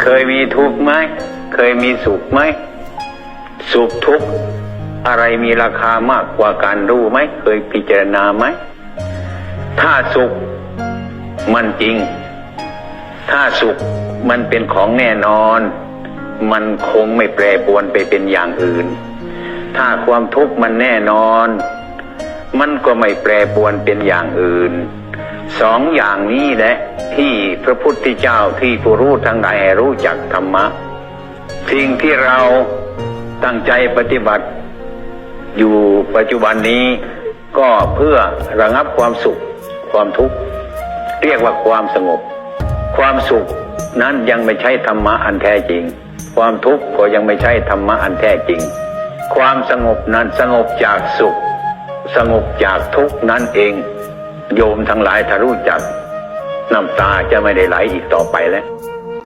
เคยมีทุกข์ไหม เคยมีสุขไหม สุขทุกข์อะไรมีราคามากกว่าการรู้ไหม เคยพิจารณาไหม ถ้าสุขมันจริง ถ้าสุขมันเป็นของแน่นอน มันคงไม่แปรปวนไปเป็นอย่างอื่น ถ้าความทุกข์มันแน่นอน มันก็ไม่แปรปวนเป็นอย่างอื่น สองอย่างนี้แหละที่พระพุทธเจ้าที่ผู้รู้ทั้งหลายรู้จักธรรมะ สิ่งที่เราตั้งใจปฏิบัติ อยู่ปัจจุบันนี้ก็เพื่อระงับความสุขความทุกข์ เรียกว่าความสงบ ความสุขนั้นยังไม่ใช่ธรรมะอันแท้จริง ความทุกข์ก็ยังไม่ใช่ธรรมะอันแท้จริง ความสงบนั้นสงบจากสุข สงบจากทุกข์นั่นเอง โยมทั้งหลายถ้ารู้จักน้ำตาจะไม่ได้ไหลอีกต่อไปแล้ว